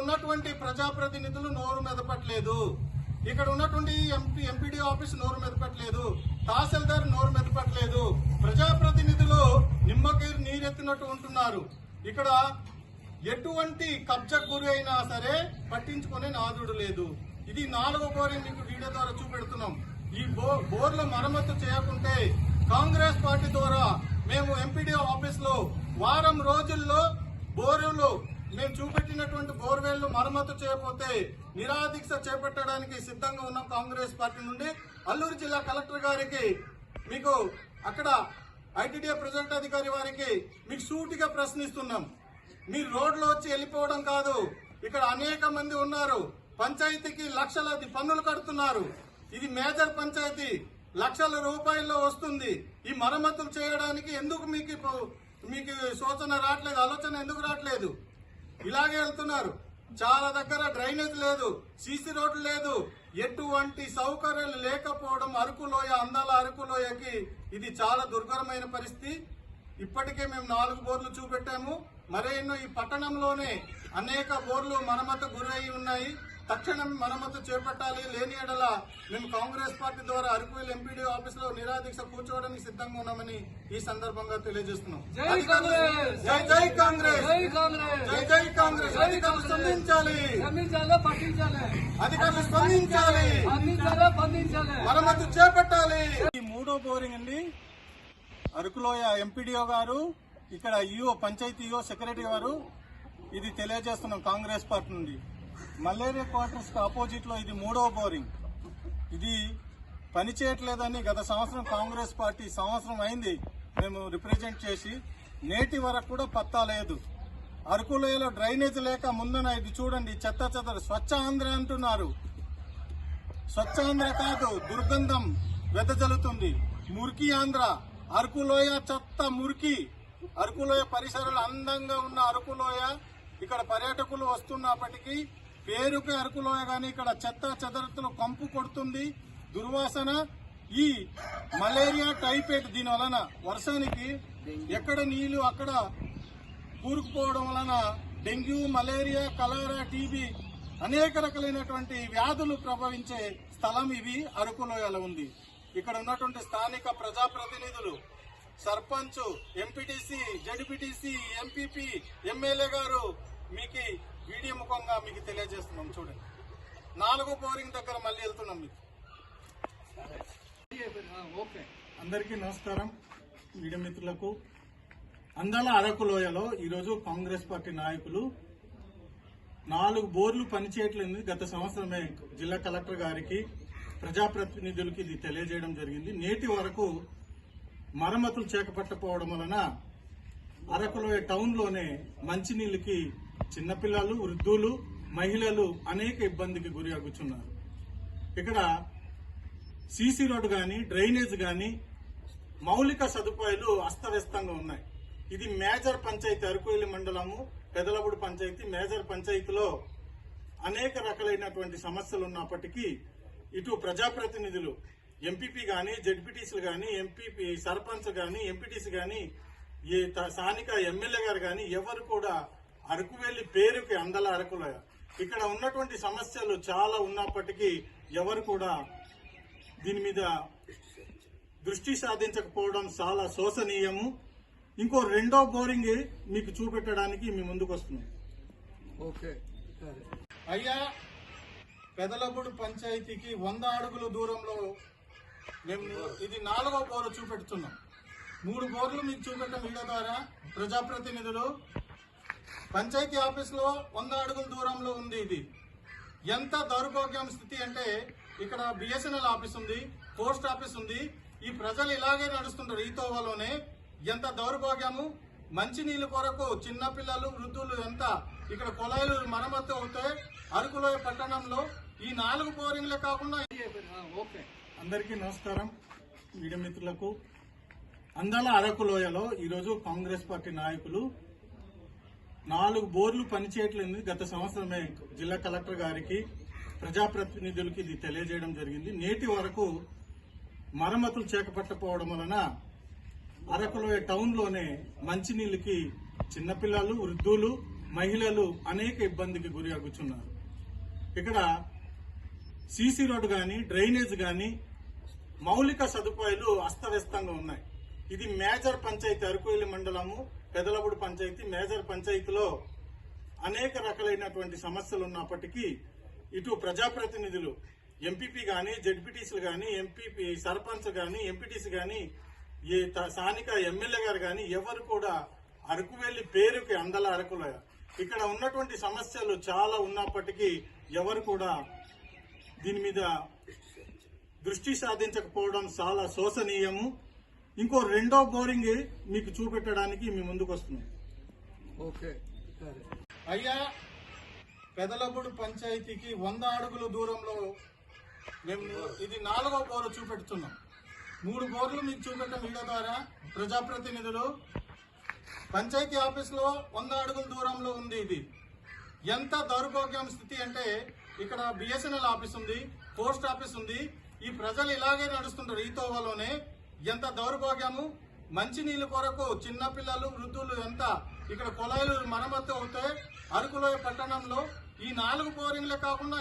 ఉన్నటువంటి ప్రజాప్రతినిధులు నోరు మెదపట్లేదు. ఇక్కడ ఉన్నటువంటి ఎంపీ ఎంపీడీ ఆఫీస్ నోరు మెదపట్లేదు. తహసీల్దార్ నోరు మెదపట్లేదు. ప్రజాప్రతినిధులు నిమ్మకి నీరెత్తినట్టు ఉంటున్నారు. ఇక్కడ ఎటువంటి కబ్జకు గురి అయినా సరే పట్టించుకునే నాదుడు లేదు. ఇది నాలుగో బోరే మీకు వీడియో ద్వారా చూపెడుతున్నాం. ఈ బో బోర్ల మరమ్మతు చేయకుంటే కాంగ్రెస్ పార్టీ ద్వారా మేము ఎంపీడీ ఆఫీస్లో వారం రోజుల్లో బోరులు మేము చూపెట్టినటువంటి బోర్వెల్ను మరమ్మతు చేయకపోతే నిరాదీక్ష చేపట్టడానికి సిద్ధంగా ఉన్నాం కాంగ్రెస్ పార్టీ నుండి. అల్లూరు జిల్లా కలెక్టర్ గారికి మీకు అక్కడ ఐటీడీఏ ప్రొజెక్ట్ అధికారి వారికి మీకు సూటిగా ప్రశ్నిస్తున్నాం. మీరు రోడ్లో వచ్చి వెళ్ళిపోవడం కాదు ఇక్కడ అనేక మంది ఉన్నారు. పంచాయతీకి లక్షలాది పన్నులు కడుతున్నారు. ఇది మేజర్ పంచాయతీ. లక్షల రూపాయల్లో వస్తుంది. ఈ మరమ్మతులు చేయడానికి ఎందుకు మీకు మీకు సూచన రావట్లేదు ఆలోచన ఎందుకు రావట్లేదు? ఇలాగే వెళ్తున్నారు. చాలా దగ్గర డ్రైనేజ్ లేదు సీసీ రోడ్లు లేదు. ఎటువంటి సౌకర్యాలు లేకపోవడం అరకులోయ అందాల అరకులోయకి ఇది చాలా దుర్భరమైన పరిస్థితి. ఇప్పటికే మేము నాలుగు బోర్లు చూపెట్టాము. మరెన్నో ఈ పట్టణంలోనే అనేక బోర్లు మరమ్మతు గురై ఉన్నాయి. తక్షణం మరమ్మతు చేపట్టాలి. లేని ఎడల మేము కాంగ్రెస్ పార్టీ ద్వారా అరకువేలు ఎంపీడీ ఆఫీస్లో నిరాదీక్ష కూర్చోవడానికి సిద్ధంగా ఉన్నామని ఈ సందర్భంగా తెలియజేస్తున్నాం. జై కాంగ్రెస్! జై జై కాంగ్రెస్! జై కాంగ్రెస్! జై జై కాంగ్రెస్! జై అధికారులు కాంగ్రెస్! స్పందించాలి. అధికారులు స్పందించాలి. మరమ్మతు చేపట్టాలి. ఈ మూడో బోరింగ్ అండి. అరకులోయ ఎంపీడీఓ గారు ఇక్కడ ఈఓ పంచాయతీ ఈఓ సెక్రటరీ గారు ఇది తెలియజేస్తున్నాం కాంగ్రెస్ పార్టీ నుండి. మలేరియా క్వార్టర్స్ ఆపోజిట్లో ఆపోజిట్లో ఇది మూడో బోరింగ్. ఇది పని చేయట్లేదని గత సంవత్సరం కాంగ్రెస్ పార్టీ సంవత్సరం అయింది మేము రిప్రజెంట్ చేసి నేటి వరకు కూడా పత్తా లేదు. అరకులోయలో డ్రైనేజ్ లేక ముందున ఇది చూడండి చెత్త చెత్త స్వచ్ఛ ఆంధ్ర అంటున్నారు. స్వచ్ఛాంధ్ర కాదు దుర్గంధం వెదజల్లుతుంది. మురికి ఆంధ్ర అరకులోయ చెత్త మురికి. అరకులోయ పరిసరాలు అందంగా ఉన్న అరకులోయ ఇక్కడ పర్యాటకులు వస్తున్నప్పటికీ పేరుకి అరకులోయ కానీ ఇక్కడ చెత్త చెదరతలు కంపు కొడుతుంది. దుర్వాసన ఈ మలేరియా టైఫాయిడ్ దీని వలన వర్షానికి ఎక్కడ నీళ్ళు అక్కడ కూరుకుపోవడం వలన డెంగ్యూ మలేరియా కలరా టీబీ అనేక రకాలైనటువంటి వ్యాధులు ప్రభవించే స్థలం ఇవి. అరకులోయలో ఉంది. ఇక్కడ ఉన్నటువంటి స్థానిక ప్రజాప్రతినిధులు sarpanch MPTC ZPTC MPP MLA గారు మీకు వీడియో ముఖంగా మీకు తెలియజేస్తున్నాం చూడండి. నాలుగో బోరింగ్ దగ్గర మళ్ళీ వెళ్తున్నాం మీకు. ఓకే. అందరికీ నమస్కారం. మీడియా మిత్రులకు అందాల అరకులోయలో ఈరోజు కాంగ్రెస్ పార్టీ నాయకులు నాలుగు బోర్లు పనిచేయట్లేదు గత సంవత్సరమే. జిల్లా కలెక్టర్ గారికి ప్రజాప్రతినిధులకి ఇది తెలియజేయడం జరిగింది. నేటి వరకు మరమ్మతులు చేపట్టకపోవడం వలన అరకులోయ టౌన్లోనే మంచినీళ్ళకి చిన్నపిల్లలు వృద్ధులు మహిళలు అనేక ఇబ్బందికి గురి అగుచున్నారు ఇక్కడ సీసీ రోడ్డు కానీ డ్రైనేజ్ కానీ మౌలిక సదుపాయాలు అస్తవ్యస్తంగా ఉన్నాయి. ఇది మేజర్ పంచాయతీ అరకువెల్లి మండలము పెదలబుడు పంచాయతీ మేజర్ పంచాయతీలో అనేక రకాలైనటువంటి సమస్యలు ఉన్నప్పటికీ ఇటు ప్రజాప్రతినిధులు ఎంపీపీ కానీ జడ్పీటీసీలు కానీ ఎంపీపీ సర్పంచ్ కానీ ఎంపీటీసీ కానీ ఈ త- స్థానిక ఎమ్మెల్యే గారు కానీ ఎవరు కూడా అరకువెల్లి పేరుకి అందల అరకుల ఇక్కడ ఉన్నటువంటి సమస్యలు చాలా ఉన్నప్పటికీ ఎవరు కూడా దీని మీద దృష్టి సాధించకపోవడం చాలా శోచనీయము ఇంకో రెండో బోరింగ్ మీకు చూపెట్టడానికి మీ ముందుకు వస్తున్నాం. ఓకే సరే. అయ్యా పెదలబుడు పంచాయతీకి వంద అడుగుల దూరంలో మేము ఇది నాలుగో బోరు చూపెడుతున్నాం. మూడు బోర్లు మీకు చూపెట్టడం వీడియో ద్వారా. ప్రజాప్రతినిధులు పంచాయతీ ఆఫీస్లో వంద అడుగుల దూరంలో ఉంది ఇది. ఎంత దౌర్భాగ్యం స్థితి అంటే ఇక్కడ బిఎస్ఎన్ఎల్ ఆఫీస్ ఉంది పోస్ట్ ఆఫీస్ ఉంది. ఈ ప్రజలు ఇలాగే నడుస్తుంటారు ఈ తోవలోనే. ఎంత దౌర్భాగ్యము? మంచినీళ్ళ కొరకు చిన్న పిల్లలు వృద్ధులు ఎంత? ఇక్కడ కుళాయిలు మరమ్మతు అవుతాయి అరకులోయ పట్టణంలో ఈ నాలుగు బోరింగ్లే కాకుండా ఓకే. అందరికీ నమస్కారం. మీడియా మిత్రులకు అందాల అరకులోయలో ఈరోజు కాంగ్రెస్ పార్టీ నాయకులు నాలుగు బోర్లు పనిచేయట్లేదు. గత సంవత్సరమే జిల్లా కలెక్టర్ గారికి ప్రజాప్రతినిధులకి ఇది తెలియజేయడం జరిగింది. నేటి వరకు మరమ్మతులు చేపట్టకపోవడం వలన అరకులోయ టౌన్లోనే మంచినీళ్ళకి చిన్నపిల్లలు వృద్ధులు మహిళలు అనేక ఇబ్బందికి గురి అగుచున్నారు ఇక్కడ సీసీ రోడ్డు గాని డ్రైనేజ్ గాని మౌలిక సదుపాయాలు అస్తవ్యస్తంగా ఉన్నాయి. ఇది మేజర్ పంచాయతీ అరకువెల్లి మండలము పెదలబుడు పంచాయతీ మేజర్ పంచాయతీలో అనేక రకాలైనటువంటి సమస్యలు ఉన్నప్పటికీ ఇటు ప్రజాప్రతినిధులు ఎంపీపీ గాని జడ్పీటీసీలు గాని ఎంపీపీ సర్పంచ్ గాని ఎంపీటీసీ గాని ఈ స్థానిక ఎమ్మెల్యే గారు గాని ఎవరు కూడా అరకువెల్లి పేరుకి అందల అరకులో. ఇక్కడ ఉన్నటువంటి సమస్యలు చాలా ఉన్నప్పటికీ ఎవరు కూడా దీని మీద దృష్టి సాధించకపోవడం చాలా శోషనీయము ఇంకో రెండో బోరింగ్ మీకు చూపెట్టడానికి మీ ముందుకు వస్తున్నాం. ఓకే సరే. అయ్యా పెదలబుడు పంచాయతీకి వంద అడుగుల దూరంలో మేము ఇది నాలుగో బోరు చూపెడుతున్నాం. మూడు బోర్లు మీకు చూపెట్టాం వీడియో ద్వారా. ప్రజాప్రతినిధులు పంచాయతీ ఆఫీసులో వంద అడుగుల దూరంలో ఉంది ఇది. ఎంత దౌర్భాగ్యం స్థితి అంటే ఇక్కడ బిఎస్ఎన్ఎల్ ఆఫీస్ ఉంది పోస్ట్ ఆఫీస్ ఉంది. ఈ ప్రజలు ఇలాగే నడుస్తుంటారు ఈ తోవలోనే. ఎంత దౌర్భాగ్యము మంచినీళ్ళ కొరకు చిన్న పిల్లలు వృద్ధులు ఎంత ఇక్కడ కుళాయిలు మరమ్మతు అవుతాయి అరకులోయ పట్టణంలో ఈ నాలుగు బోరింగ్లే కాకుండా